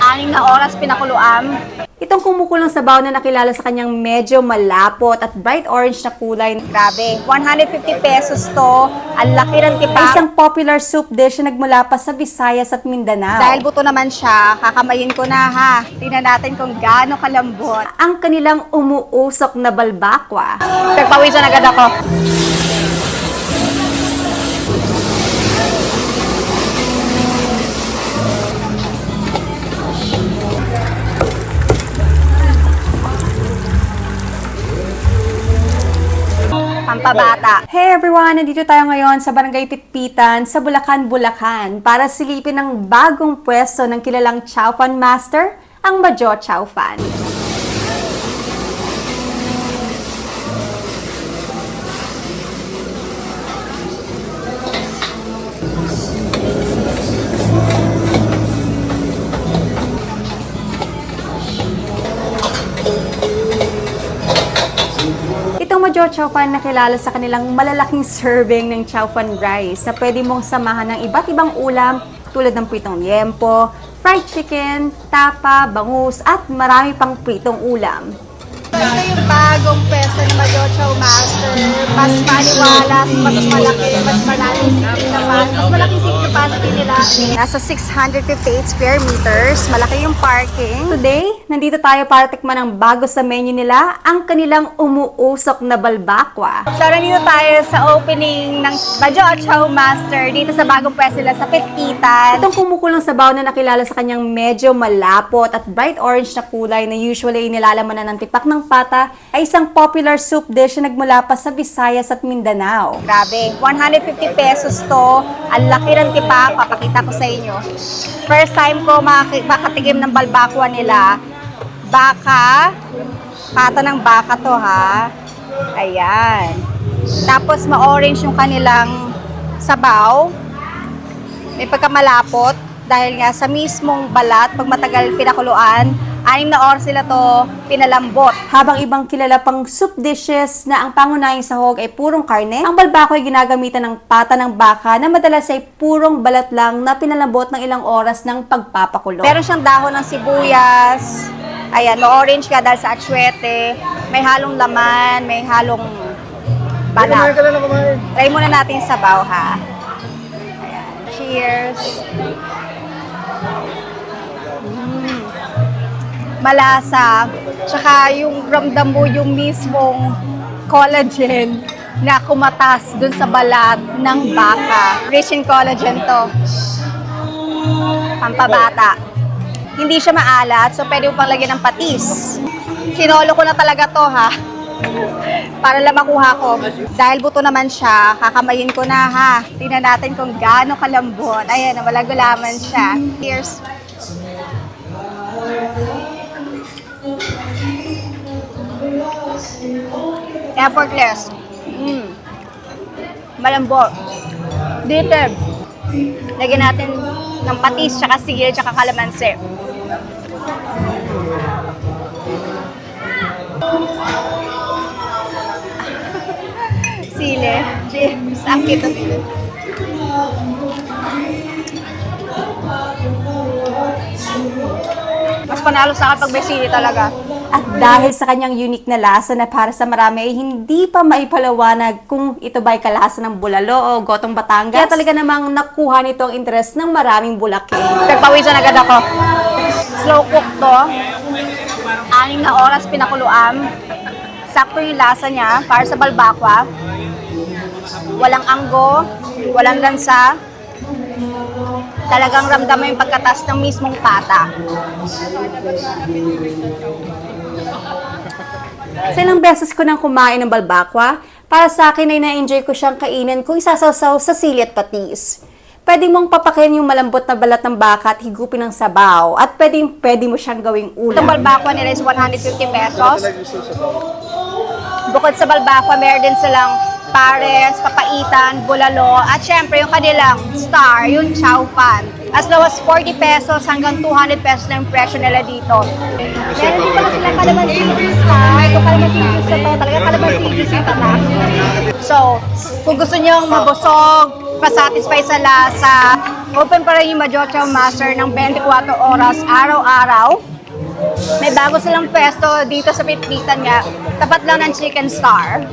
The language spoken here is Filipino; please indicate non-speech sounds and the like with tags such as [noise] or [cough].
Aning na oras pinakuluan. Itong kumukulang sabaw na nakilala sa kanyang medyo malapot at bright orange na kulay Grabe, 150 pesos to. Ang laki ng ay tipak. isang popular soup dish na nagmula pa sa Visayas at Mindanao. Dahil buto naman siya, kakamayin ko na ha. Tingnan natin kung gaano kalambot. ang kanilang umuusok na balbakwa. Nagpawisan agad ako. Pampabata. Hey everyone! Nandito tayo ngayon sa Barangay Pitpitan sa Bulacan, Bulacan para silipin ang bagong pwesto ng kilalang Chow Fan Master, ang Majo Chow Fan. Majo Chow Fan na kilala sa kanilang malalaking serving ng Chow Fan rice na pwede mong samahan ng iba't ibang ulam tulad ng pritong liempo, fried chicken, tapa, bangus at marami pang pritong ulam. Ito yung bagong pwesto ni Majo Chow Master. Mas maliwalas, mas malaki, mas maraming seating naman. Mas malaking seating capacity nila. Nasa 658 square meters. Malaki yung parking. Today, nandito tayo para tikman ang bago sa menu nila, ang kanilang umuusok na balbakwa. So, nandito tayo sa opening ng Majo Chow Master dito sa bagong pwesto nila sa Pitpitan. Itong kumukulang sabaw na nakilala sa kanyang medyo malapot at bright orange na kulay na usually inilalaman ng tipak ng pata ay isang popular soup dish na nagmula pa sa Visayas at Mindanao. Grabe, 150 pesos to. Ang laki ng tipak, papakita ko sa inyo. First time ko makatigim ng balbakwa nila. Baka, pata ng baka to ha. Ayan. Tapos ma-orange yung kanilang sabaw. May pagkamalapot dahil nga sa mismong balat, pag matagal pinakuluan, anim na oras sila to pinalambot. Habang ibang kilala pang soup dishes na ang pangunahing sahog ay purong karne, ang balbako ay ginagamitan ng pata ng baka na madalas ay purong balat lang na pinalambot ng ilang oras ng pagpapakulo. Meron siyang dahon ng sibuyas. Ayan, ma-orange ka dahil sa atsuete. May halong laman, may halong balat. Try muna natin sabaw, ha? Ayan, cheers. Malasa. Tsaka yung ramdam mo yung mismong collagen na kumatas dun sa balat ng baka. Rich in collagen to pampabata. Hindi siya maalat, so pwede mo pang lagyan ng patis. Sinolo ko na talaga to ha. [laughs] Para lang makuha ko. Dahil buto naman siya, kakamayin ko na ha. Tingnan natin kung gaano kalambot. Ayan, wala gulaman siya. Cheers. Effortless. Mm. Malambot. Dito. Lagyan natin ng patis, tsaka sigil, tsaka kalamansi. [laughs] Sile. Cheers. Ang sile. Mas panalo sa akin pag may sili talaga. At dahil sa kanyang unique na lasa na para sa marami ay hindi pa maipalawanag kung ito ba ay kalasa ng bulalo o gotong Batangas. Kaya talaga namang nakuha nito ang interest ng maraming bulaki. Nagpawisan agad ako. Slow cook to. Anim na oras pinakuluan. Sakto yung lasa niya para sa balbakwa. Walang anggo, walang lansa. Talagang ramdam mo yung pagkatas ng mismong pata. Sa ilang beses ko nang kumain ng balbakwa, para sa akin ay na-enjoy ko siyang kainin kung isasawsaw sa sili at patis. Pwede mong papakin yung malambot na balat ng baka at higupin ng sabaw. At pwedeng pwede mo siyang gawing Itong ulam. balbakwa nila is 150 pesos. Bukod sa balbakwa, meron din silang pares, papaitan, bulalo, at syempre yung kanilang star, yung chow fan. As low as 40 pesos hanggang 200 pesos na yung presyo nila dito. Meron din pala silang kalamansi juice. Ito kalamansi juice na to. Talaga kalamansi juice yung. So, kung gusto nyo mabusog, pasatisfy sa lasa, Open pa rin yung Majo Chow Master ng 24 oras, araw-araw. May bago silang pwesto dito sa Pitpitan nga. Tapat lang ng Chicken Star.